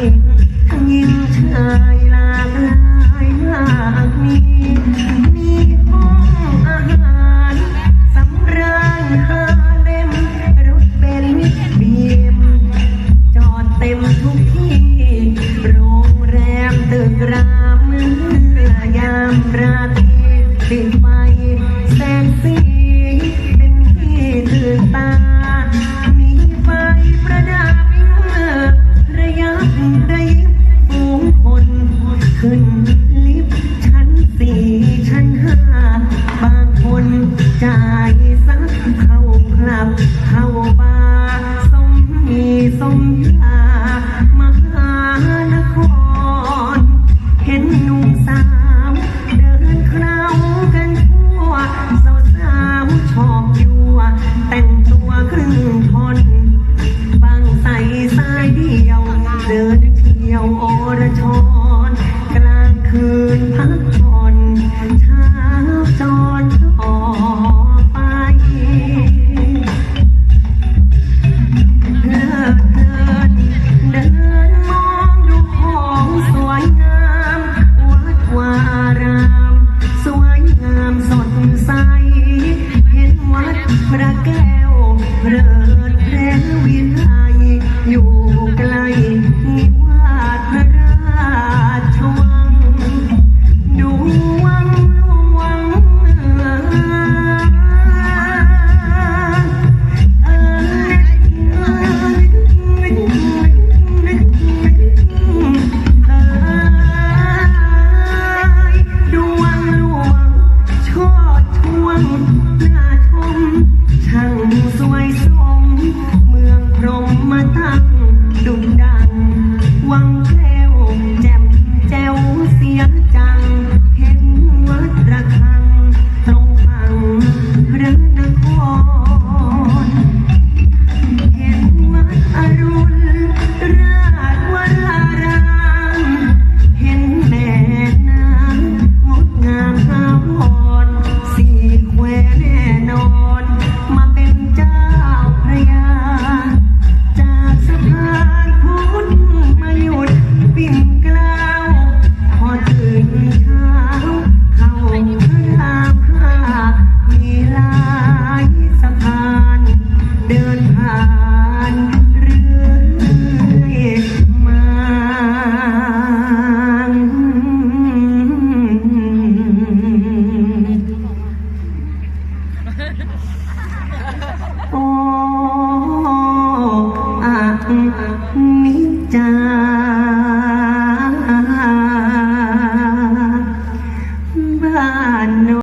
ยิ้มชายลาลายมากมี คนลิฟชั้นสี่ชั้นห้าบางคนจซักเข้าคลับ เข้าบาร์สมีสมยามหานคร เห็นนุ่มสาว เดินเคล้ากันทั่วสาวสาวชอบยั่วแต่งตัวครึ่งทน บางใส่สายเดียว เดินเที่ยวโอรชอ จจา